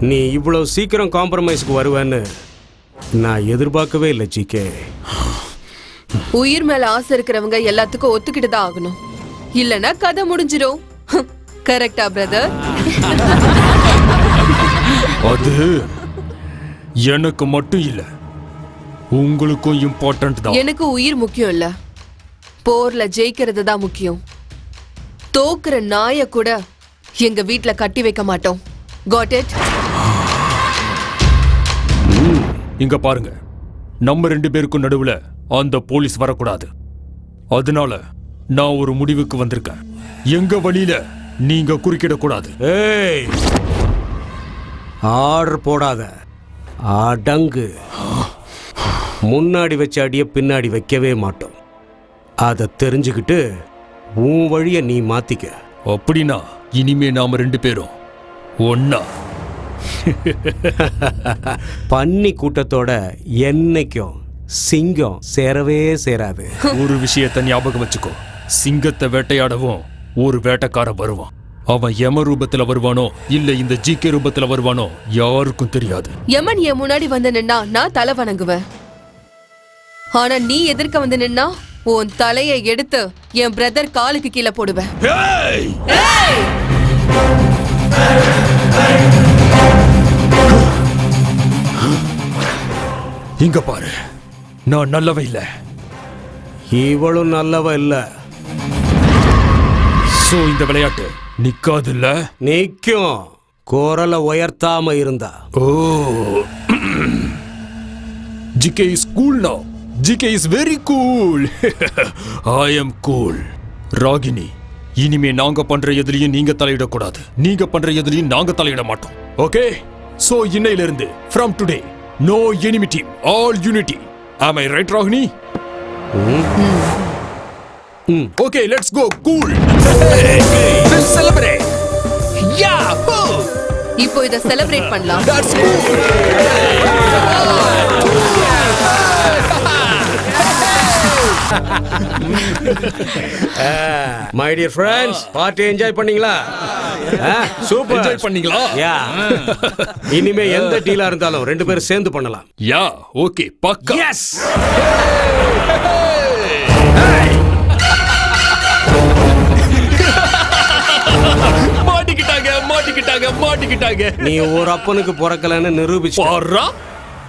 நீ இவ்வளவு சீக்கிரம் காம்ப்ரமைஸ்க்கு வருவேன்னு நான் எதிர்பார்க்கவே இல்லை ஜிகே உயிர் மேல ஆசை இருக்கிறவங்க எல்லாத்துக்கும் ஒத்துக்கிட்டு தான் ஆகணும். இல்லனா கதை முடிஞ்சிரும். கரெக்டா பிரதர் அது எனக்கு மட்டும் இல்ல. உங்களுக்கும் இம்பார்ட்டன்ட் தான். எனக்கு உயிர் முக்கியம் இல்ல. போர்ல ஜெயிக்கிறது தான் முக்கியம். தோக்குற நாய கூட எங்க வீட்ல கட்டி வைக்க மாட்டோம். காட் இட் இங்க பாருங்க. நம்ம ரெண்டு பேருக்கும் நடுவுல அந்த போலீஸ் வரக்கூடாது. அதனால நான் ஒரு முடிவுக்கு வந்திருக்கேன். எங்க வழியில நீங்க குறுக்கிடக்கூடாது. ஏய்! ஆர்டர் போடாத. அடங்கு. முன்னாடி வச்ச அடிய பின்னாடி வைக்கவே மாட்டோம். அதை தெரிஞ்சுக்கிட்டு உன் வழிய நீ மாத்திக்க. அப்படின்னா இனிமே நாம ரெண்டு பேரும் ஒன்னா பன்னி கூட்டத்தோட என்னைக்கும் சிங்கம் சேரவே சேராது. ஒரு விஷயத்தை ஞாபகம் வச்சுக்கோ. சிங்கத்தை வேட்டையாடவும் ஒரு வேட்டைக்காரன் வருவான். அவன் யம ரூபத்துல வருவானோ இல்ல இந்த ஜிகே ரூபத்துல வருவானோ யாருக்கும் தெரியாது. யமன் என் முன்னாடி வந்து நின்னா நான் தலை வணங்குவேன். ஆனா நீ எதிர்க்க வந்து நின்னா உன் தலையை எடுத்து என் பிரதர் காலுக்கு கீழே போடுவேன். ஏய்! இங்க பாரு. நான் நல்லவன் இல்ல. இவளும் நல்லவ இல்ல. சோ இந்த விளையாட்டு நிக்காதுல்ல? நிக்கும். குரலை உயர்த்தாம இருந்தா. ஓ. GK is cool now GK is very cool I am cool Ragini இனிமே நாங்க பண்ற எதுலயும் நீங்க தலையிடக்கூடாது. நீங்க பண்ற எதுலயும் நாங்க தலையிட மாட்டோம். ஓகே சோ இன்னையில இருந்து from today no enmity all unity am I right Ragini okay let's go cool celebrate yeah இப்போ இத செலிப்ரேட் பண்ணலாம். That's cool. My dear friends party enjoy பண்ணீங்களா? சூப்பர் என்ஜாய் பண்ணீங்களா? யா இனிமே எந்த டீலா இருந்தாலும் ரெண்டு பேரும் சேர்ந்து பண்ணலாம். யா ஓகே பக்கா. எஸ் மாட்டிக்கிட்டாங்க மாட்டிக்கிட்டாங்க மாட்டிக்கிட்டாங்க. நீ ஒரு அப்பனுக்கு பிறக்கலன்னு நிரூபிச்சு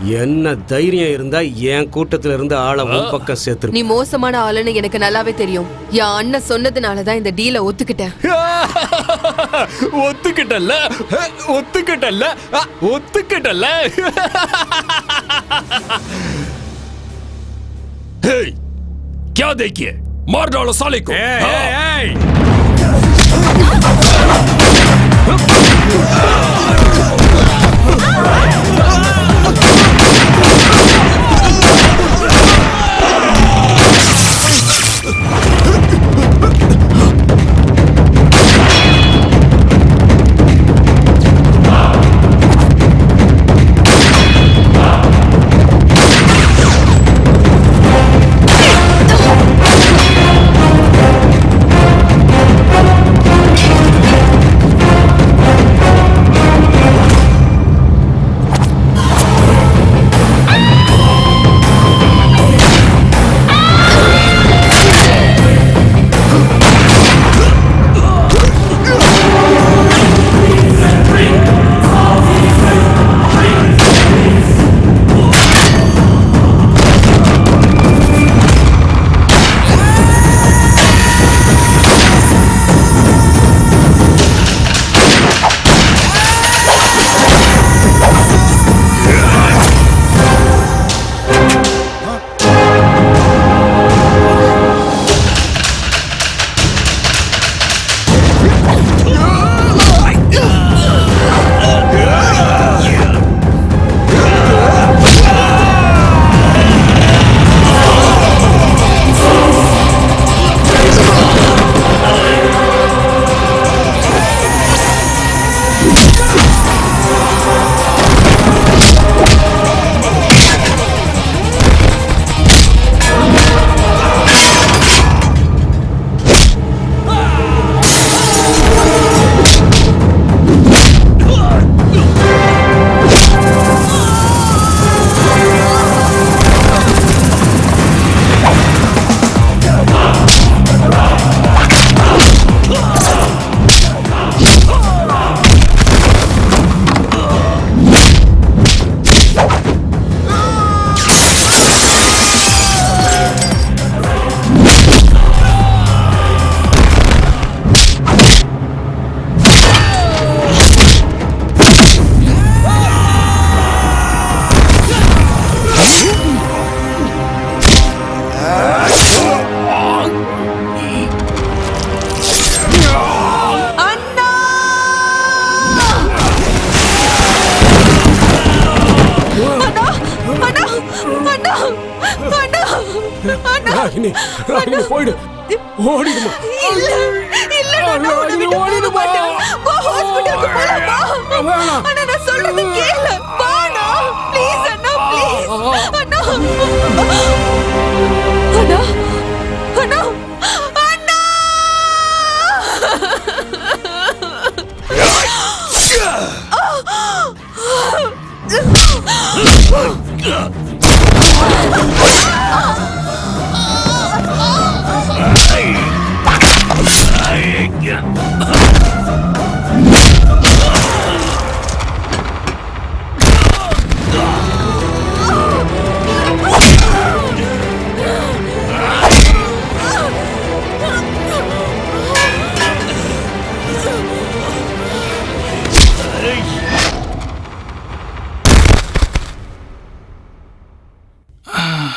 என்ன தைரியம் இருந்தா என் கூட்டத்துல இருந்து ஆளை உன் பக்கம் சேர்த்து நீ மோசமான ஆளுன்னு எனக்கு நல்லாவே தெரியும். என் அண்ணன் சொன்னதுனாலதான் இந்த டீல ஒத்துக்கிட்டேன். ஒத்துக்கிட்டல்ல? ஒத்துக்கிட்டல்ல? ஒத்துக்கிட்டல்ல? ஹேய்! क्या देखिए मार डालो साले को hey,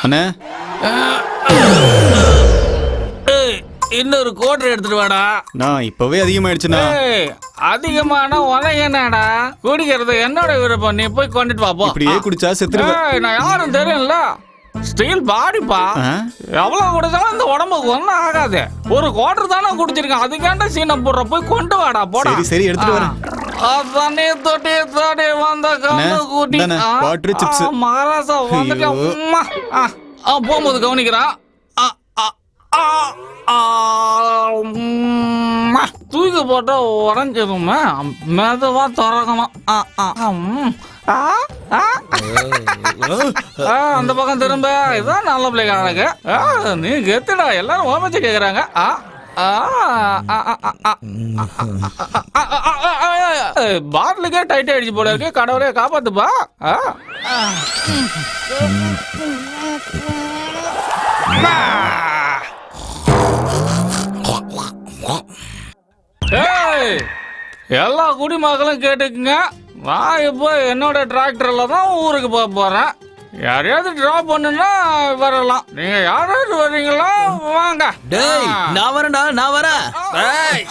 அண்ணே. இன்னொரு கோட்டர் எடுத்துட்டு வாடா. நான் இப்பவே அதிகமாயிடுச்சுண்ணா. அதிகமான உனக்கு என்னடா? குடிக்கிறது என்னோட விருப்பம். நீ போய் கொண்டுட்டு வா போ. இப்படியே குடிச்சா செத்துருவேன் நான் யாரும் தெரியும்ல. ஸ்டீல் பாடிப்பா எவ்வளவு கொடுத்தாலும் இந்த உடம்புக்கு ஒன்றும் ஆகாது. ஒரு குவார்டர் தானே கொடுத்துருக்கேன் அதுக்காண்ட சீனம் போடுற போய் கொண்டு வாடா போடா. சரி எடுத்துட்டு வரேன். தொட்டி தொட்டி வந்த கண்ணு கூட்டி. மகாராசா வந்துட்டேன் உம்மா ஆ போகும்போது கவனிக்கிறா. தூக்கி போட்டா உடஞ்சிருமே மெதுவா திறக்கணும். ஆ ஆ அந்த பக்கம் திரும்ப இதுதான் நல்ல பிள்ளைங்க எனக்கு நீ கெத்துடா எல்லாரும் ஓமச்சு கேக்குறாங்க பாட்டிலுக்கே டைட் ஆயிடுச்சு போல இருக்கு கடவுளே காப்பாத்துப்பா எல்லா குடிமக்களும் கேட்டுக்குங்க நான் இப்போ என்னோட டிராக்டர்ல தான் ஊருக்கு போக போறேன். யாரையாவது டிராப் பண்ணுன்னா வரலாம். நீங்க யாராவது வர்றீங்களா வாங்க. டேய். நான் வரேன்டா நான் வரேன். ஏய்,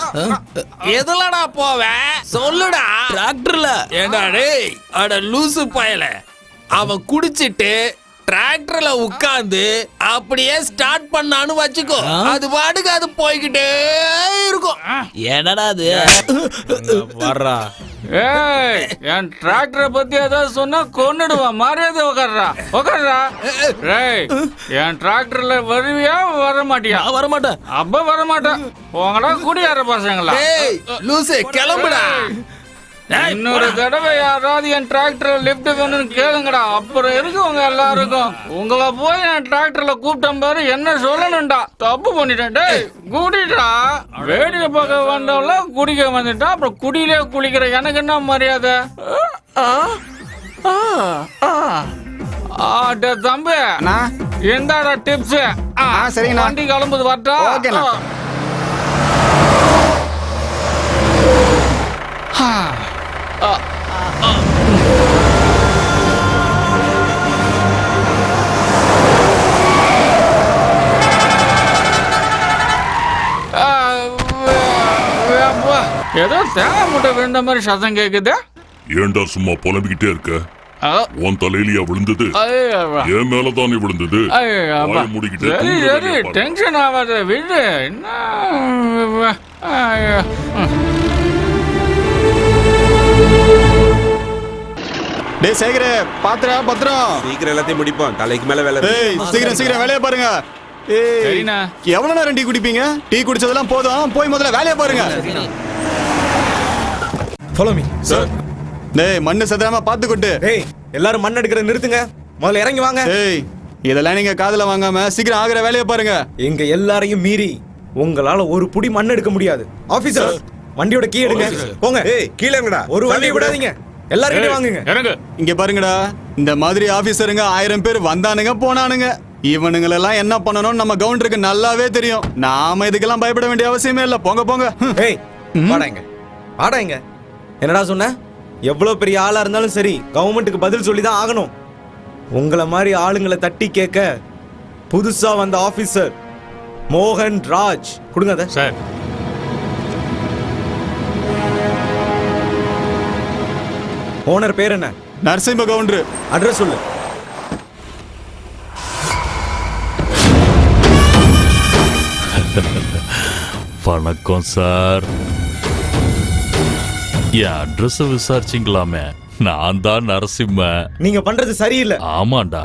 எதுலடா போவேன்? சொல்லுடா. டிராக்டர்ல. ஏண்டா டேய் அட லூசு பயல. அவன் குடிச்சிட்டு டிராக்டர்ல உட்கார்ந்து அப்படியே ஸ்டார்ட் பண்ணான்னு வச்சுக்கோ. அது பாட்டுக்கு அது போய்கிட்டே இருக்கும். என்னடா அது? வர்றா. ஏய் என் டிராக்டரை பத்தி ஏதாவது சொன்னா கொன்னுடுவான். மரியாதை உட்கார்றா உட்கார்றா ஏய் என் டிராக்டர்ல வருவியா வர மாட்டியா வர மாட்டேன் அப்ப வர மாட்டேன் உங்களா குடியார பசங்களா? லூசு கிளம்புடா. இன்னொரு தடவை யாராவது என் டிராக்டரை லிஃப்ட் வேணும்னு கேளுங்கடா. அப்புறம் இருக்கு உங்க எல்லாருக்கும்? உங்களை போய் என் டிராக்டர்ல கூப்பிட்டேன் பாரு என்ன சொல்லணும்டா. தப்பு பண்ணிட்டேன். டேய் குடிடா வேடிக்கை பார்க்க வந்தவங்கள குடிக்க வந்துட்டா அப்புறம் குடியிலே குளிக்கிற எனக்கு என்ன மரியாதை? ஆ? ஆ, ஆ. ஆ, டேய் தம்பி. எந்தாடா டிப்ஸ் சரிங்கண்ணா. வண்டி கிளம்புது வரட்டா. ஓகேண்ணா. ஆ. ஏதோ தேவை முட்டை விழுந்த மாதிரி சதம் கேக்குது. ஏண்டா சும்மா புலம்பிக்கிட்டே இருக்க? உன் தலையிலயா விழுந்தது? என் மேலதானே விழுந்தது? சரி சரி டென்ஷன் ஆகாத விடு. என்ன? டேய் சேகரே பாத்துறா பத்திரம் சீக்கிரம் எல்லாத்தையும் முடிப்போம். தலைக்கு மேல வேலை இருக்கு. ஏய் சீக்கிரம் சீக்கிரம் வேலையை பாருங்க. ஏய் சரிண்ணா. எவ்வளவு நேரம் டீ குடிப்பீங்க? டீ குடிச்சதெல்லாம் போதும். போய் முதல்ல வேலையை பாருங்க. ஃபாலோ மீ சார் டேய் மண்ணு சதுராம பாத்து கொட்டு ஏய் எல்லாரும் மண் எடுக்கிறத நிறுத்துங்க. முதல்ல இறங்கி வாங்க. ஏய் இதெல்லாம் நீங்க காதுல வாங்காம சீக்கிரம் ஆகுற வேலையை பாருங்க. எங்க எல்லாரையும் மீறி உங்களால ஒரு புடி மண் எடுக்க முடியாது. ஆபீசர் வண்டியோட கீ எடுங்க. போங்க. ஏய் கீழே இறங்குடா. ஒரு வண்டியை விடாதீங்க. எல்லாரும் வாங்குங்க. இறங்கு. இங்க பாருங்கடா இந்த மாதிரி ஆபீசருங்க ஆயிரம் பேர் வந்தானுங்க போனானுங்க. இவனுங்களெல்லாம் என்ன பண்ணணும்னு நம்ம கவுண்டருக்கு நல்லாவே தெரியும். நாம இதுக்கெல்லாம் பயப்பட வேண்டிய அவசியமே இல்ல. போங்க போங்க. ஏய் வாடா இங்க. வாடா இங்க. என்னடா சொன்ன? எவ்வளவு பெரிய ஆளா இருந்தாலும் சரி கவர்மெண்ட்டுக்கு பதில் சொல்லி தான் ஆகணும். உங்களை மாதிரி ஆளுங்களை தட்டி கேட்க புதுசா வந்த ஆபீசர் மோகன் ராஜ். கொடுங்க சார். ஓனர் பேர் என்ன? நரசிம்ம கவுண்டர் அட்ரஸ் சொல்லு. வணக்கம் சார். என் அட்ரஸ் விசாரிச்சிங்களாமே. நான் தான் நரசிம்ம. நீங்க பண்றது சரியில்லை. ஆமாண்டா.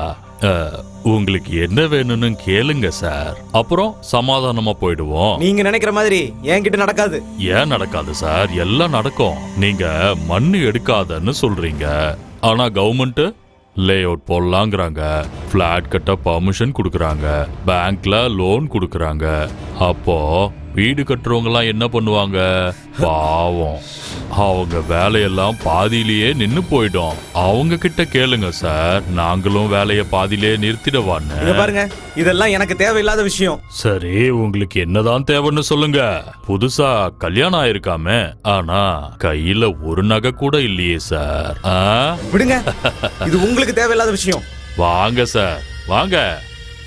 உங்களுக்கு என்ன வேணும்னு கேளுங்க சார். அப்புறம் சமாதானமா போயிடுவோம். நீங்க நினைக்கிற மாதிரி என்கிட்ட நடக்காது. ஏன் நடக்காது சார்? எல்லாம் நடக்கும். நீங்க மண்ணு எடுக்காதன்னு சொல்றீங்க. ஆனா கவர்மெண்ட் லே அவுட் போடலாங்கிறாங்க. ஃபிளாட் கட்ட பர்மிஷன் கொடுக்குறாங்க. பேங்க்ல லோன் கொடுக்குறாங்க. அப்போ வீடு கட்டுறவங்கலாம் என்ன பண்ணுவாங்க? பாவம். அவங்க வேலையெல்லாம் பாதியிலேயே நின்னு போயிடும். அவங்க கிட்ட கேளுங்க சார். நாங்களும் வேலையை பாதியிலேயே நிறுத்திடவான்னு. பாருங்க. இதெல்லாம் எனக்கு தேவையில்லாத விஷயம். சரி உங்களுக்கு என்னதான் தேவைன்னு சொல்லுங்க. புதுசா கல்யாணம் ஆயிருக்காமே. ஆனா கையில ஒரு நகை கூட இல்லையே சார். ஆ? விடுங்க. இது உங்களுக்கு தேவையில்லாத விஷயம். வாங்க சார். வாங்க.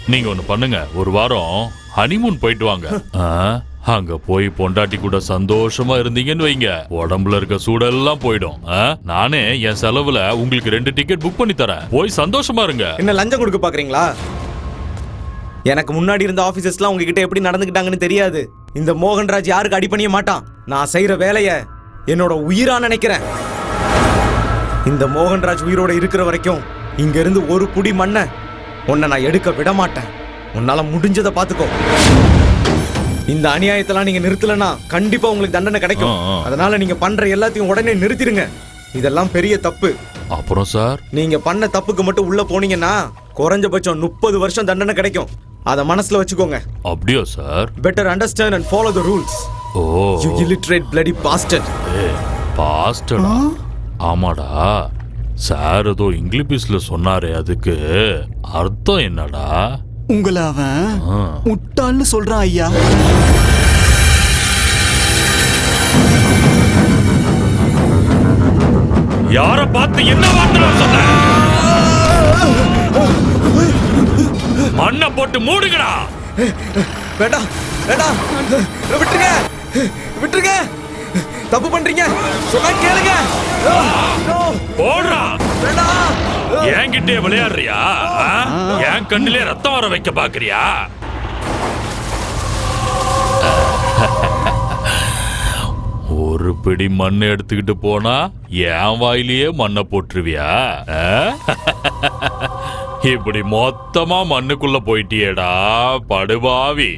நீங்க ஒண்ணு பண்ணுங்க. ஒரு வாரம் ஹனிமூன் போயிட்டு வாங்க. ஆ? அங்க போய் பொண்டாட்டி கூட சந்தோஷமா இருந்தீங்கன்னு வைங்க. உடம்புல இருக்க சூடெல்லாம் போயிடும். ஆ? நானே என் செலவுல உங்களுக்கு ரெண்டு டிக்கெட் புக் பண்ணி தரேன். போய் சந்தோஷமா இருங்க. என்ன லஞ்சம் கொடுக்க பாக்குறீங்களா? எனக்கு முன்னாடி இருந்த ஆபீசர்ஸ்லாம் உங்ககிட்ட எப்படி நடந்துக்கிட்டாங்கன்னு தெரியாது. இந்த மோகன்ராஜ் யாருக்கு அடிப்பணிய மாட்டான். நான் செய்யற வேலைய என்னோட உயிரா நினைக்கிறேன். இந்த மோகன்ராஜ் உயிரோட இருக்கிற வரைக்கும் இங்க இருந்து ஒரு புடி மண்ணை உன்னை நான் எடுக்க விட மாட்டேன். உன்னால முடிஞ்சதை பாத்துக்கோ. இந்த அநியாயத்தெல்லாம் நீங்க நிறுத்தலனா கண்டிப்பா உங்களுக்கு தண்டனை கிடைக்கும். அதனால நீங்க பண்ற எல்லாத்தையும் உடனே நிறுத்திடுங்க. இதெல்லாம் பெரிய தப்பு. அப்புறம் சார்? நீங்க பண்ண தப்புக்கு மட்டும் உள்ள போனீங்கன்னா குறைஞ்சபட்சம் முப்பது வருஷம் தண்டனை கிடைக்கும். அத மனசுல வச்சுக்கோங்க. அப்படியா sir? Better understand and follow the rules oh. You illiterate bloody bastard. பாஸ்டடா ஆமாடா. சார் ஏதோ இங்கிலீஷ்ல சொன்னாரே அதுக்கு. அர்த்தம் என்னடா? உங்களை அவன். முட்டாள்னு சொல்றான் ஐயா. யார பார்த்து என்ன வார்த்தை சொன்ன? மண்ணை போட்டு மூடுங்கடா. வேண்டாம் வேண்டாம். விட்டுருங்க. விட்டுருங்க. தப்பு பண்றீங்க? சொன்னா கேளுங்க. போடுறா. என்கிட்டே விளையாடுறியா? என் கண்ணிலே ரத்தம் வர வைக்க பாக்குறியா? ஒரு பிடி மண் எடுத்துக்கிட்டு போனா என் வாயிலேயே மண்ணை போட்டுருவியா? இப்படி மொத்தமா மண்ணுக்குள்ள போயிட்டியேடா படுபாவி?